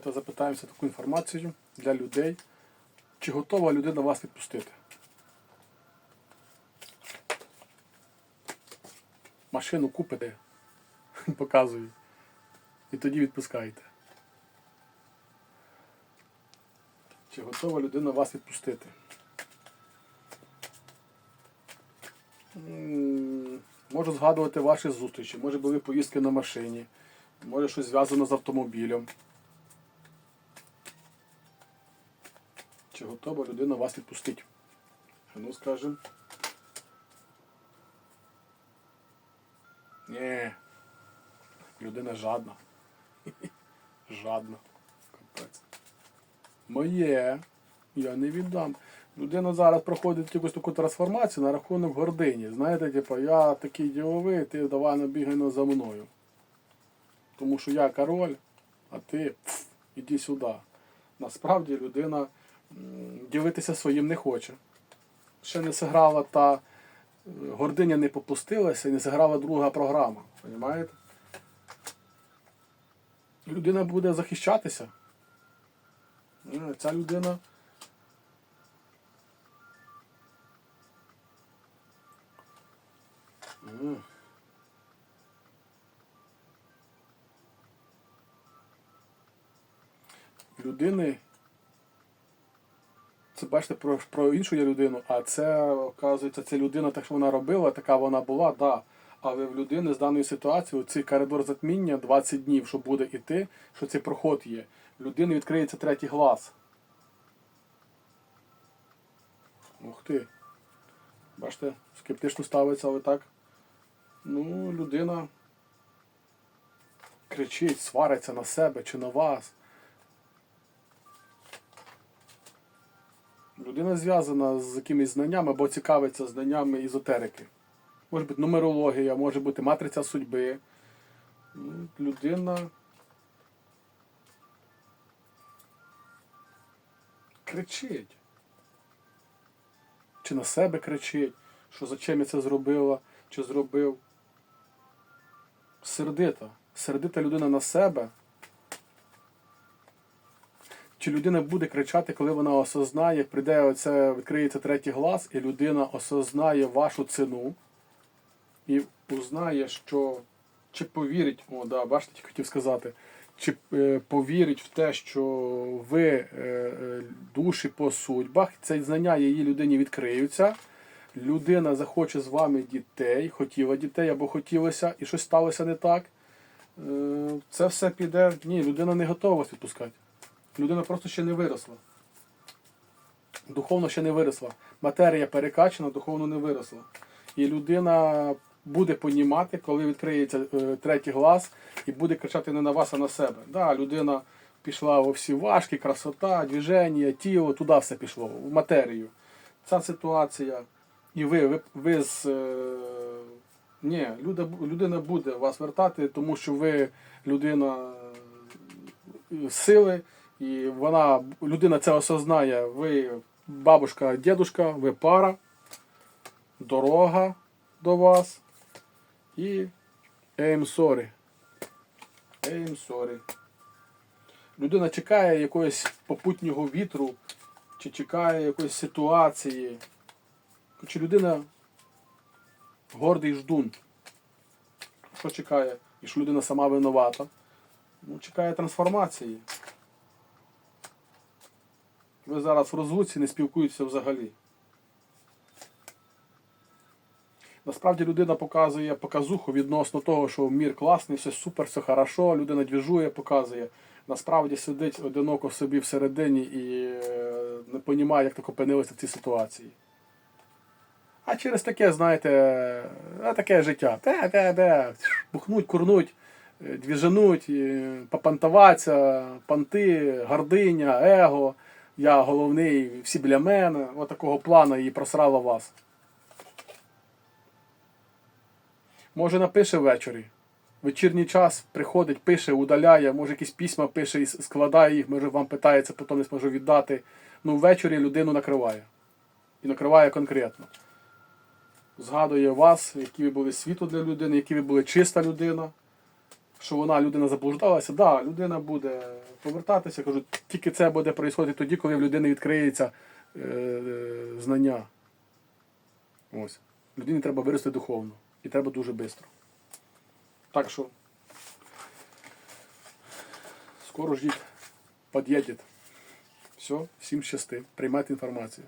Давайте запитаємося таку інформацію для людей. Чи готова людина вас відпустити? Машину купите, показую. І тоді відпускаєте. Чи готова людина вас відпустити? Можу згадувати ваші зустрічі, може були поїздки на машині, може щось зв'язано з автомобілем. Чи готова людина вас відпустити? А Ну, скажем. Ні. Людина жадна. Жадна. Капець. Моє. Я не віддам. Людина зараз проходить якусь таку трансформацію на рахунок гордині. Знаєте, типу, я такий діловий, ти давай набігай за мною. Тому що я король, а ти пф, іди сюди. Насправді людина ділитися своїм не хоче. Ще не зіграла та е, гординя не попустилася і не зіграла друга програма. Розумієте? Людина буде захищатися. Е, Ця людина. Людини. Бачите про, про іншу людину, а це, оказується, це людина, так що вона робила, така вона була, да. Але в людини з даної ситуації цей коридор затміння 20 днів, що буде іти, що цей проход є. В Людини відкриється третій глаз. Ух ти. Бачите, скептично ставиться, але так. Ну, людина кричить, свариться на себе чи на вас. Людина зв'язана з якимись знаннями або цікавиться знаннями езотерики. Може бути нумерологія, може бути матриця судьби. Ну, Людина кричить. Чи на себе кричить, що зачем я це зробила, чи зробив. Сердита. Сердита людина на себе. Чи людина буде кричати, коли вона осознає, прийде оце, відкриється третій глаз, і людина осознає вашу ціну і узнає, що чи повірить, о, да, бачите, тільки хотів сказати, чи е, повірить в те, що ви е, е, душі по судьбах, ці знання її людині відкриються. Людина захоче з вами дітей, хотіла дітей або хотілося, і щось сталося не так. Е, Це все піде. Ні, людина не готова відпускати. Людина просто ще не виросла. Духовно ще не виросла. Матерія перекачана, духовно не виросла. І людина буде понімати, коли відкриється е, третій глаз, і буде кричати не на вас, а на себе. Да, людина пішла во всі важкі, красота, движення, тіло, туди все пішло, в матерію. Ця ситуація. І ви, ви, ви з. Е, ні, люда, людина буде вас вертати, тому що ви людина е, сили, і вона, людина це осознає, ви бабушка, дідушка, ви пара, дорога до вас і I'm sorry. I'm sorry. Людина чекає якогось попутнього вітру, чи чекає якоїсь ситуації. Чи людина гордий ждун. Що чекає? І що людина сама винувата? Ну, чекає трансформації. Ви зараз в розлуці не спілкуєтеся взагалі. Насправді людина показує показуху відносно того, що мір класний, все супер, все хорошо, людина двіжує, показує. Насправді сидить одиноко собі всередині і е, не розуміє, як так опинилося в цій ситуації. А через таке, знаєте, таке життя. Те, те, те, бухнуть, курнуть, е, двіжануть, е, попантуватися, панти, гординя, его, я головний, всі біля мене. От такого плану і просрала вас. Може напише ввечері. Вечірній час приходить, пише, удаляє, може якісь письма пише і складає їх, може вам питається, потім не зможу віддати. Ну, ввечері людину накриває. І накриває конкретно. Згадує вас, які ви були світло для людини, які ви були чиста людина. Що вона людина заблуждалася, да, людина буде повертатися. Кажу, тільки це буде відбуватися тоді, коли в людини відкриється е, е, знання. Ось. Людині треба вирости духовно. І треба дуже швидко. Так що. Скоро ждіть, під'їдете. Все, всім щасти. Приймайте інформацію.